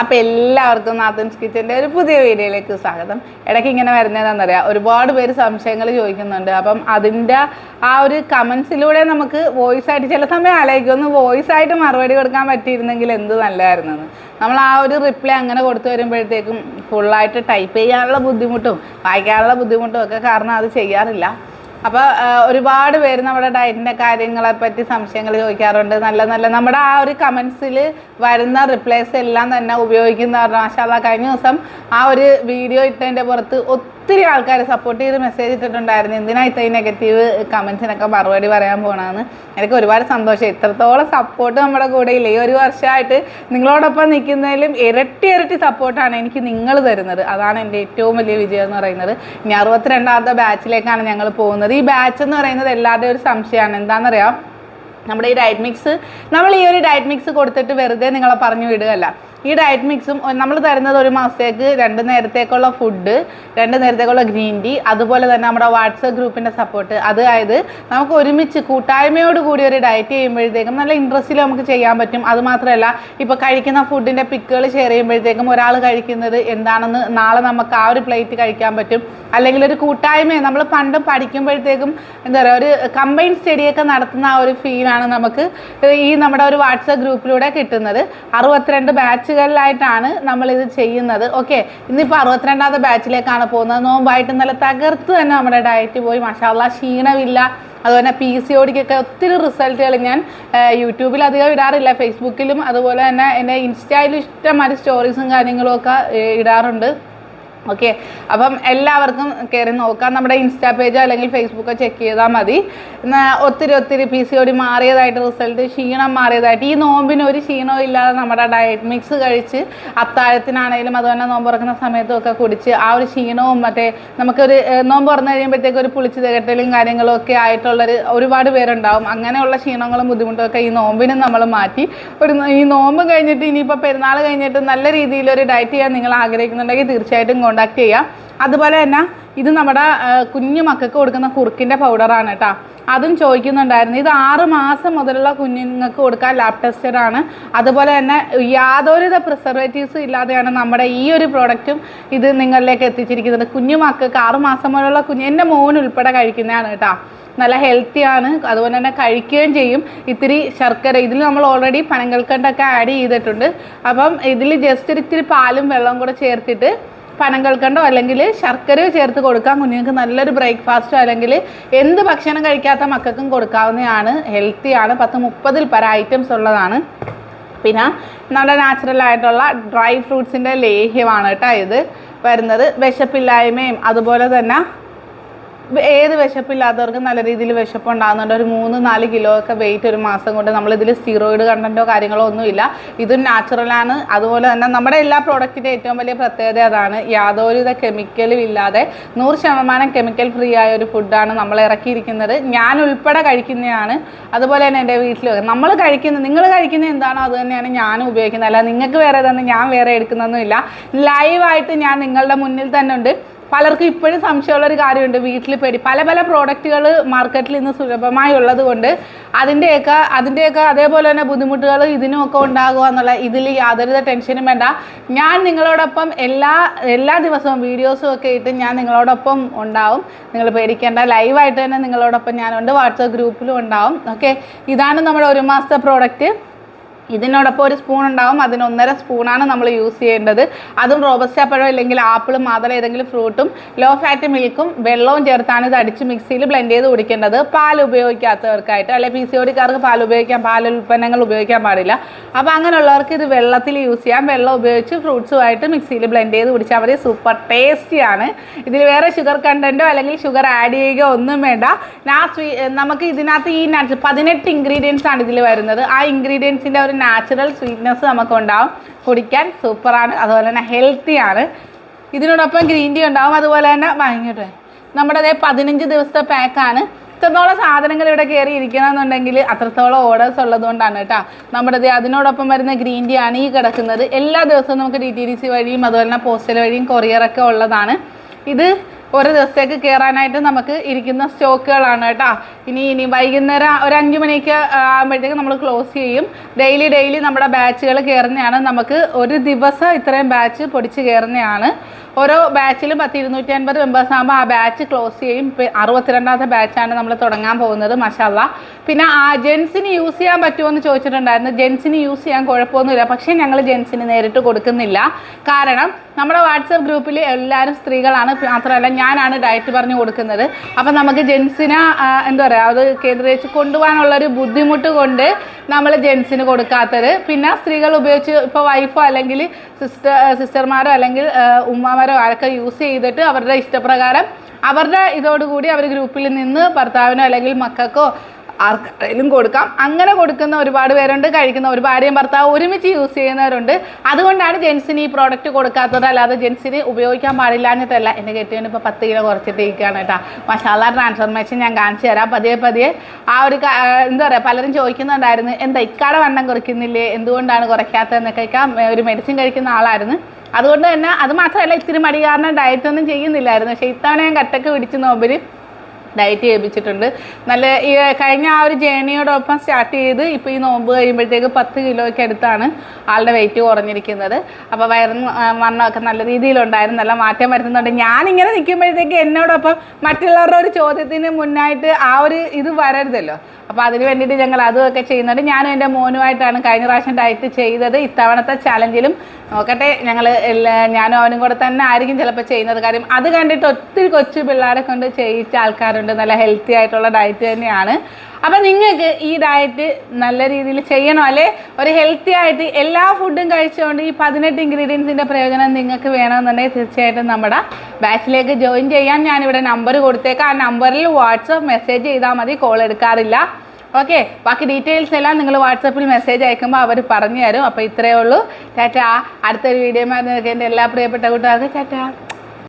അപ്പോൾ എല്ലാവർക്കും നാത്തൻസ് കിച്ചന്റെ ഒരു പുതിയ വീഡിയോയിലേക്ക് സ്വാഗതം. ഇടയ്ക്ക് ഇങ്ങനെ വരുന്നതെന്നറിയാം ഒരുപാട് പേര് സംശയങ്ങൾ ചോദിക്കുന്നുണ്ട്. അപ്പം അതിന്റെ ആ ഒരു കമൻസിലൂടെ നമുക്ക് വോയിസ് ആയിട്ട് ചില സമയം ആലോചിക്കും. വോയിസ് ആയിട്ട് മറുപടി കൊടുക്കാൻ പറ്റിയിരുന്നെങ്കിൽ എന്ത് നല്ലതായിരുന്നു നമ്മൾ ആ ഒരു റിപ്ലൈ അങ്ങനെ കൊടുത്തു വരുമ്പോഴത്തേക്കും ഫുള്ളായിട്ട് ടൈപ്പ് ചെയ്യാനുള്ള ബുദ്ധിമുട്ടും വായിക്കാനുള്ള ബുദ്ധിമുട്ടും ഒക്കെ കാരണം അത് ചെയ്യാറില്ല. അപ്പോൾ ഒരുപാട് പേര് നമ്മുടെ ഡയറ്റിന്റെ കാര്യങ്ങളെ പറ്റി സംശയങ്ങൾ ചോദിക്കാറുണ്ട്. നല്ല നല്ല നമ്മുടെ ആ ഒരു കമന്റ്സിൽ വരുന്ന റിപ്ലൈസ് എല്ലാം തന്നെ ഉപയോഗിക്കുന്ന മാഷാല്ല കഴിഞ്ഞ ദിവസം ആ ഒരു വീഡിയോ ഇട്ടതിന്റെ പുറത്ത് ഒത്തിരി ആൾക്കാർ സപ്പോർട്ട് ചെയ്ത് മെസ്സേജ് ഇട്ടിട്ടുണ്ടായിരുന്നു. എന്തിനാ ഇത്ര നെഗറ്റീവ് കമൻസിനൊക്കെ മറുപടി പറയാൻ പോകണമെന്ന് എനിക്ക് ഒരുപാട് സന്തോഷം. ഇത്രത്തോളം സപ്പോർട്ട് നമ്മുടെ കൂടെ ഇല്ല. ഈ ഒരു വർഷമായിട്ട് നിങ്ങളോടൊപ്പം നിൽക്കുന്നതിലും ഇരട്ടി ഇരട്ടി സപ്പോർട്ടാണ് എനിക്ക് നിങ്ങൾ തരുന്നത്. അതാണ് എന്റെ ഏറ്റവും വലിയ വിജയം എന്ന് പറയുന്നത്. ഇനി അറുപത്തിരണ്ടാമത്തെ ബാച്ചിലേക്കാണ് ഞങ്ങൾ പോകുന്നത്. ഈ ബാച്ച് എന്ന് പറയുന്നത് എല്ലാവരുടെയും ഒരു സംശയമാണ്. എന്താണെന്നറിയാം നമ്മുടെ ഈ ഡയറ്റ് മിക്സ് നമ്മൾ ഈ ഒരു ഡയറ്റ് മിക്സ് കൊടുത്തിട്ട് വെറുതെ നിങ്ങളെ പറഞ്ഞു വിടുകയല്ല. ഈ ഡയറ്റ് മിക്സും നമ്മൾ തരുന്നത് ഒരു മാസത്തേക്ക് രണ്ട് നേരത്തേക്കുള്ള ഫുഡ് രണ്ട് നേരത്തേക്കുള്ള ഗ്രീൻ ടീ അതുപോലെ തന്നെ നമ്മുടെ വാട്സപ്പ് ഗ്രൂപ്പിന്റെ സപ്പോർട്ട് അതായത് നമുക്ക് ഒരുമിച്ച് കൂട്ടായ്മയോട് കൂടി ഒരു ഡയറ്റ് ചെയ്യുമ്പോഴത്തേക്കും നല്ല ഇൻട്രസ്റ്റിൽ നമുക്ക് ചെയ്യാൻ പറ്റും. അതുമാത്രമല്ല ഇപ്പോൾ കഴിക്കുന്ന ഫുഡിന്റെ പിക്കുകൾ ഷെയർ ചെയ്യുമ്പോഴത്തേക്കും ഒരാൾ കഴിക്കുന്നത് എന്താണെന്ന് നാളെ നമുക്ക് ആ ഒരു പ്ലേറ്റ് കഴിക്കാൻ പറ്റും. അല്ലെങ്കിൽ ഒരു കൂട്ടായ്മ നമ്മൾ പണ്ട് പഠിക്കുമ്പോഴത്തേക്കും എന്താ പറയുക ഒരു കമ്പൈൻ സ്റ്റഡിയൊക്കെ നടത്തുന്ന ആ ഒരു ഫീലാണ് നമുക്ക് ഈ നമ്മുടെ ഒരു വാട്സപ്പ് ഗ്രൂപ്പിലൂടെ കിട്ടുന്നത്. അറുപത്തിരണ്ട് ബാച്ചുകളിലായിട്ടാണ് നമ്മളിത് ചെയ്യുന്നത്. ഓക്കെ ഇന്നിപ്പോൾ അറുപത്തിരണ്ടാമത്തെ ബാച്ചിലേക്കാണ് പോകുന്നത്. നോമ്പായിട്ട് നല്ല തകർത്ത് തന്നെ നമ്മുടെ ഡയറ്റ് പോയി. മഷാല്ല ക്ഷീണമില്ല. അതുപോലെ പി സി ഒടിക്കൊക്കെ ഒത്തിരി റിസൾട്ടുകൾ ഞാൻ യൂട്യൂബിൽ അധികം ഇടാറില്ല. ഫേസ്ബുക്കിലും അതുപോലെ തന്നെ എന്റെ ഇൻസ്റ്റയിലും ഇഷ്ടംമാതിരി സ്റ്റോറീസും കാര്യങ്ങളും ഒക്കെ ഇടാറുണ്ട്. ഓക്കെ? അപ്പം എല്ലാവർക്കും കയറി നോക്കാം. നമ്മുടെ ഇൻസ്റ്റാ പേജോ അല്ലെങ്കിൽ ഫേസ്ബുക്കോ ചെക്ക് ചെയ്താൽ മതി. ഒത്തിരി ഒത്തിരി പി സി ഒടി മാറിയതായിട്ട് റിസൾട്ട് ക്ഷീണം മാറിയതായിട്ട്. ഈ നോമ്പിന് ഒരു ക്ഷീണവും ഇല്ലാതെ നമ്മുടെ ഡയറ്റ് മിക്സ് കഴിച്ച് അത്താഴത്തിനാണെങ്കിലും അതുപോലെ നോമ്പ് തുറക്കുന്ന സമയത്തും ഒക്കെ കുടിച്ച് ആ ഒരു ക്ഷീണവും മറ്റേ നമുക്കൊരു നോമ്പ് തുറന്നു കഴിയുമ്പോഴത്തേക്ക് ഒരു പുളിച്ച് തികട്ടലും കാര്യങ്ങളും ഒക്കെ ആയിട്ടുള്ളൊരു ഒരുപാട് പേരുണ്ടാവും. അങ്ങനെയുള്ള ക്ഷീണങ്ങളും ബുദ്ധിമുട്ടും ഒക്കെ ഈ നോമ്പിനും നമ്മൾ മാറ്റി. ഒരു ഈ നോമ്പ് കഴിഞ്ഞിട്ട് ഇനിയിപ്പോൾ പെരുന്നാൾ കഴിഞ്ഞിട്ട് നല്ല രീതിയിൽ ഒരു ഡയറ്റ് ചെയ്യാൻ നിങ്ങൾ ആഗ്രഹിക്കുന്നുണ്ടെങ്കിൽ തീർച്ചയായിട്ടും കോൺടാക്ട് ചെയ്യാം. അതുപോലെ തന്നെ ഇത് നമ്മുടെ കുഞ്ഞു മക്കൾക്ക് കൊടുക്കുന്ന കുറുക്കിന്റെ പൗഡറാണ് കേട്ടോ അതും ചോദിക്കുന്നുണ്ടായിരുന്നു. ഇത് ആറ് മാസം മുതലുള്ള കുഞ്ഞുങ്ങൾക്ക് കൊടുക്കാൻ ലാബ് ടെസ്റ്റഡ് ആണ്. അതുപോലെ തന്നെ യാതൊരുവിധ പ്രിസർവേറ്റീവ്സും ഇല്ലാതെയാണ് നമ്മുടെ ഈ ഒരു പ്രോഡക്റ്റും ഇത് നിങ്ങളിലേക്ക് എത്തിച്ചിരിക്കുന്നത്. കുഞ്ഞു മക്കൾക്ക് ആറ് മാസം മുതലുള്ള കുഞ്ഞ് എന്റെ മോൻ ഉൾപ്പെടെ കഴിക്കുന്നതാണ് കേട്ടോ നല്ല ഹെൽത്തിയാണ് അതുപോലെ തന്നെ കഴിക്കുകയും ചെയ്യും. ഇത്തിരി ശർക്കര ഇതിൽ നമ്മൾ ഓൾറെഡി പനങ്ങൾക്കണ്ടൊക്കെ ആഡ് ചെയ്തിട്ടുണ്ട്. അപ്പം ഇതിൽ ജസ്റ്റ് ഒരു ഇത്തിരി പാലും വെള്ളവും കൂടെ ചേർത്തിട്ട് പനങ്കൽക്കണ്ടോ അല്ലെങ്കിൽ ശർക്കരയോ ചേർത്ത് കൊടുക്കാം കുഞ്ഞുങ്ങൾക്ക് നല്ലൊരു ബ്രേക്ക്ഫാസ്റ്റോ അല്ലെങ്കിൽ എന്ത് ഭക്ഷണം കഴിക്കാത്ത മക്കൾക്കും കൊടുക്കാവുന്നതാണ്. ഹെൽത്തിയാണ് പത്ത് മുപ്പതിൽ പല ഐറ്റംസ് ഉള്ളതാണ്. പിന്നെ നമ്മുടെ നാച്ചുറൽ ആയിട്ടുള്ള ഡ്രൈ ഫ്രൂട്ട്സിന്റെ ലേഹ്യമാണ് കേട്ടോ ഇത്. വരുന്നത് വിശപ്പില്ലായ്മയും അതുപോലെ തന്നെ ഏത് വിശപ്പില്ലാത്തവർക്കും നല്ല രീതിയിൽ വിശപ്പ് ഉണ്ടാകുന്നുണ്ട്. ഒരു മൂന്ന് നാല് കിലോ ഒക്കെ വെയിറ്റ് ഒരു മാസം കൊണ്ട് നമ്മളിതിൽ സ്റ്റീറോയിഡ് കണ്ടന്റോ കാര്യങ്ങളോ ഒന്നുമില്ല ഇതും നാച്ചുറലാണ് അതുപോലെ തന്നെ നമ്മുടെ എല്ലാ പ്രോഡക്റ്റിന്റെ ഏറ്റവും വലിയ പ്രത്യേകത അതാണ് യാതൊരുവിധ കെമിക്കലും ഇല്ലാതെ നൂറ് ശതമാനം കെമിക്കൽ ഫ്രീ ആയ ഒരു ഫുഡാണ് നമ്മൾ ഇറക്കിയിരിക്കുന്നത്. ഞാൻ ഉൾപ്പെടെ കഴിക്കുന്നതാണ്. അതുപോലെ തന്നെ എന്റെ വീട്ടിൽ നമ്മൾ കഴിക്കുന്നത് നിങ്ങൾ കഴിക്കുന്ന എന്താണോ അത് തന്നെയാണ് ഞാനും ഉപയോഗിക്കുന്നത്. അല്ല നിങ്ങൾക്ക് വേറെ തന്നെ ഞാൻ വേറെ എടുക്കുന്നൊന്നുമില്ല. ലൈവായിട്ട് ഞാൻ നിങ്ങളുടെ മുന്നിൽ തന്നെ ഉണ്ട്. പലർക്കും ഇപ്പോഴും സംശയമുള്ള ഒരു കാര്യമുണ്ട്. വീട്ടിൽ പേടി. പല പല പ്രോഡക്റ്റുകൾ മാർക്കറ്റിൽ ഇന്ന് സുലഭമായി ഉള്ളത് കൊണ്ട് അതിന്റെയൊക്കെ അതിന്റെയൊക്കെ അതേപോലെ തന്നെ ബുദ്ധിമുട്ടുകൾ ഇതിനുമൊക്കെ ഉണ്ടാകുക എന്നുള്ള ഇതിൽ യാതൊരുവിധ ടെൻഷനും വേണ്ട. ഞാൻ നിങ്ങളോടൊപ്പം എല്ലാ എല്ലാ ദിവസവും വീഡിയോസും ഒക്കെ ഇട്ട് ഞാൻ നിങ്ങളോടൊപ്പം ഉണ്ടാവും. നിങ്ങൾ പേടിക്കേണ്ട ലൈവായിട്ട് തന്നെ നിങ്ങളോടൊപ്പം ഞാനുണ്ട്. വാട്സപ്പ് ഗ്രൂപ്പിലും ഉണ്ടാവും. ഓക്കെ ഇതാണ് നമ്മുടെ ഒരു മാസത്തെ പ്രോഡക്റ്റ് ഇതിനോടൊപ്പം ഒരു സ്പൂൺ ഉണ്ടാവും. അതിന് ഒന്നര സ്പൂണാണ് നമ്മൾ യൂസ് ചെയ്യേണ്ടത്. അതും റോബസ്റ്റ പഴം അല്ലെങ്കിൽ ആപ്പിളും മാത്രം ഏതെങ്കിലും ഫ്രൂട്ടും ലോ ഫാറ്റ് മിൽക്കും വെള്ളവും ചേർത്താണ് ഇത് അടിച്ച് മിക്സിയിൽ ബ്ലെൻഡ് ചെയ്ത് കുടിക്കേണ്ടത്. പാൽ ഉപയോഗിക്കാത്തവർക്കായിട്ട് അല്ലെങ്കിൽ പി സി ഒടിക്കാർക്ക് പാൽ ഉപയോഗിക്കാൻ പാൽ ഉൽപ്പന്നങ്ങൾ ഉപയോഗിക്കാൻ പാടില്ല. അപ്പോൾ അങ്ങനെയുള്ളവർക്ക് ഇത് വെള്ളത്തിൽ യൂസ് ചെയ്യാം. വെള്ളം ഉപയോഗിച്ച് ഫ്രൂട്ട്സുമായിട്ട് മിക്സിയിൽ ബ്ലെൻഡ് ചെയ്ത് കുടിച്ചാൽ മതി. സൂപ്പർ ടേസ്റ്റിയാണ് ഇതിൽ വേറെ ഷുഗർ കണ്ടന്റോ അല്ലെങ്കിൽ ഷുഗർ ആഡ് ചെയ്യുകയോ ഒന്നും വേണ്ട. സ്വീ നമുക്ക് ഇതിനകത്ത് ഈ നട്സ് പതിനെട്ട് ഇൻഗ്രീഡിയൻസ് ആണ് ഇതിൽ വരുന്നത്. ആ ഇൻഗ്രീഡിയൻസിന്റെ ഒരു നാച്ചുറൽ സ്വീറ്റ്നെസ് നമുക്ക് ഉണ്ടാവും കുടിക്കാൻ സൂപ്പറാണ്. അതുപോലെ തന്നെ ഹെൽത്തിയാണ് ഇതിനോടൊപ്പം ഗ്രീൻ ടീ ഉണ്ടാവും. അതുപോലെ തന്നെ വാങ്ങിയിട്ട് നമ്മുടെ അതേ പതിനഞ്ച് ദിവസത്തെ പാക്കാണ് ഇത്രത്തോളം സാധനങ്ങൾ ഇവിടെ കയറി ഇരിക്കണമെന്നുണ്ടെങ്കിൽ അത്രത്തോളം ഓർഡേഴ്സ് ഉള്ളതുകൊണ്ടാണ് കേട്ടോ. നമ്മുടെ അതിനോടൊപ്പം വരുന്ന ഗ്രീൻ ടീ ആണ് ഈ കിടക്കുന്നത്. എല്ലാ ദിവസവും നമുക്ക് ഡി ടി ഡി സി വഴിയും അതുപോലെ തന്നെ പോസ്റ്റൽ വഴിയും കൊറിയറൊക്കെ ഉള്ളതാണ്. ഇത് ഒരു ദിവസത്തേക്ക് കയറാനായിട്ട് നമുക്ക് ഇരിക്കുന്ന സ്റ്റോക്കുകളാണ് കേട്ടോ. ഇനി ഇനി വൈകുന്നേരം ഒരു അഞ്ച് മണിക്ക് ആകുമ്പോഴത്തേക്ക് നമ്മൾ ക്ലോസ് ചെയ്യും. ഡെയിലി ഡെയിലി നമ്മുടെ ബാച്ചുകൾ കയറുന്നതാണ് നമുക്ക് ഒരു ദിവസം ഇത്രയും ബാച്ച് പൊടിച്ച് കയറുന്നതാണ് ഓരോ ബാച്ചിലും പത്ത് ഇരുന്നൂറ്റി അൻപത് മെമ്പേഴ്സ് ആകുമ്പോൾ ആ ബാച്ച് ക്ലോസ് ചെയ്യും. അറുപത്തിരണ്ടാമത്തെ ബാച്ചാണ് നമ്മൾ തുടങ്ങാൻ പോകുന്നത് മഷാല്ല പിന്നെ ആ ജെൻസിന് യൂസ് ചെയ്യാൻ പറ്റുമോ എന്ന് ചോദിച്ചിട്ടുണ്ടായിരുന്നു. ജെൻസിന് യൂസ് ചെയ്യാൻ കുഴപ്പമൊന്നുമില്ല. പക്ഷേ ഞങ്ങൾ ജെൻസിന് നേരിട്ട് കൊടുക്കുന്നില്ല. കാരണം നമ്മുടെ വാട്സപ്പ് ഗ്രൂപ്പിൽ എല്ലാവരും സ്ത്രീകളാണ്. മാത്രമല്ല ഞാനാണ് ഡയറ്റ് പറഞ്ഞു കൊടുക്കുന്നത്. അപ്പം നമുക്ക് ജെൻസിനെ എന്താ പറയുക അത് കേന്ദ്രീകരിച്ച് കൊണ്ടുപോകാനുള്ളൊരു ബുദ്ധിമുട്ട് കൊണ്ട് നമ്മൾ ജെൻസിന് കൊടുക്കാത്തത്. പിന്നെ സ്ത്രീകൾ ഉപയോഗിച്ച് ഇപ്പോൾ വൈഫോ അല്ലെങ്കിൽ സിസ്റ്റർ സിസ്റ്റർമാരോ അല്ലെങ്കിൽ ആ, ഉമ്മമാരോ ആരൊക്കെ യൂസ് ചെയ്തിട്ട് അവരുടെ ഇഷ്ടപ്രകാരം അവരുടെ ഇതോടുകൂടി അവർ ഗ്രൂപ്പിൽ നിന്ന് ഭർത്താവിനോ അല്ലെങ്കിൽ മക്കൾക്കോ ആർക്കായാലും കൊടുക്കാം. അങ്ങനെ കൊടുക്കുന്ന ഒരുപാട് പേരുണ്ട് കഴിക്കുന്ന ഒരു ഭാര്യയും ഭർത്താവ് ഒരുമിച്ച് യൂസ് ചെയ്യുന്നവരുണ്ട്. അതുകൊണ്ടാണ് ജെൻസിന് ഈ പ്രോഡക്റ്റ് കൊടുക്കാത്തത്. അല്ലാതെ ജെൻസിന് ഉപയോഗിക്കാൻ പാടില്ല എന്നിട്ടല്ല. എന്റെ കെട്ടിയവന് ഇപ്പോൾ പത്ത് കിലോ കുറച്ചിട്ട് ഇരിക്കുകയാണ് കേട്ടോ മസാല ട്രാൻസ്ഫർമേഷൻ ഞാൻ കാണിച്ചു തരാം. പതിയെ പതിയെ ആ ഒരു എന്താ പറയുക പലരും ചോദിക്കുന്നുണ്ടായിരുന്നു എന്താ ഇക്കാടെ വണ്ണം കുറയ്ക്കുന്നില്ലേ എന്തുകൊണ്ടാണ് കുറയ്ക്കാത്തതെന്നൊക്കെ ഒരു മെഡിസിൻ കഴിക്കുന്ന ആളായിരുന്നു. അതുകൊണ്ട് തന്നെ അത് മാത്രമല്ല ഇത്തിരി മടി കാരണം ഡയറ്റ് ഒന്നും ചെയ്യുന്നില്ലായിരുന്നു. പക്ഷേ ഇത്തവണ ഞാൻ കട്ടൊക്കെ പിടിച്ച് നോമ്പിൽ ഡയറ്റ് ചെയ്യിപ്പിച്ചിട്ടുണ്ട്. നല്ല ഈ കഴിഞ്ഞ ആ ഒരു ജേണിയോടൊപ്പം സ്റ്റാർട്ട് ചെയ്ത് ഇപ്പോൾ ഈ നോമ്പ് കഴിയുമ്പോഴത്തേക്ക് പത്ത് കിലോയ്ക്ക് അടുത്താണ് ആളുടെ വെയിറ്റ് കുറഞ്ഞിരിക്കുന്നത്. അപ്പോൾ വയറും വണ്ണമൊക്കെ നല്ല രീതിയിലുണ്ടായിരുന്നു. നല്ല മാറ്റം വരുത്തുന്നുണ്ട്. ഞാനിങ്ങനെ നിൽക്കുമ്പോഴത്തേക്ക് എന്നോടൊപ്പം മറ്റുള്ളവരുടെ ഒരു ചോദ്യത്തിന് മുന്നായിട്ട് ആ ഒരു ഇത് വരരുതല്ലോ. അപ്പോൾ അതിന് വേണ്ടിയിട്ട് ഞങ്ങൾ അതുമൊക്കെ ചെയ്യുന്നുണ്ട്. ഞാനും എന്റെ മോനുമായിട്ടാണ് കഴിഞ്ഞ പ്രാവശ്യം ഡയറ്റ് ചെയ്തത്. ഇത്തവണത്തെ ചലഞ്ചിലും നോക്കട്ടെ ഞങ്ങൾ എല്ലാ ഞാനും അവനും കൂടെ തന്നെ ആയിരിക്കും ചിലപ്പോൾ ചെയ്യുന്നത്. കാര്യം അത് കണ്ടിട്ട് ഒത്തിരി കൊച്ചു പിള്ളേരെ കൊണ്ട് ചെയ്യിച്ച ആൾക്കാരുണ്ട്. നല്ല ഹെൽത്തി ആയിട്ടുള്ള ഡയറ്റ് തന്നെയാണ്. അപ്പം നിങ്ങൾക്ക് ഈ ഡയറ്റ് നല്ല രീതിയിൽ ചെയ്യണം? അല്ലെ ഒരു ഹെൽത്തി ആയിട്ട് എല്ലാ ഫുഡും കഴിച്ചുകൊണ്ട് ഈ പതിനെട്ട് ഇൻഗ്രീഡിയൻസിന്റെ പ്രയോജനം നിങ്ങൾക്ക് വേണമെന്നുണ്ടെങ്കിൽ തീർച്ചയായിട്ടും നമ്മുടെ ബാച്ചിലേക്ക് ജോയിൻ ചെയ്യാൻ ഞാനിവിടെ നമ്പർ കൊടുത്തേക്കാം. ആ നമ്പറിൽ വാട്സപ്പ് മെസ്സേജ് ചെയ്താൽ മതി. കോൾ എടുക്കാറില്ല. ഓക്കെ ബാക്കി ഡീറ്റെയിൽസ് എല്ലാം നിങ്ങൾ വാട്സപ്പിൽ മെസ്സേജ് അയക്കുമ്പോൾ അവർ പറഞ്ഞു തരും അപ്പോൾ ഇത്രയേ ഉള്ളൂ. ടാറ്റ. അടുത്തൊരു വീഡിയോ എന്റെ എല്ലാ പ്രിയപ്പെട്ട കൂട്ടുകാർക്ക് ടാറ്റ.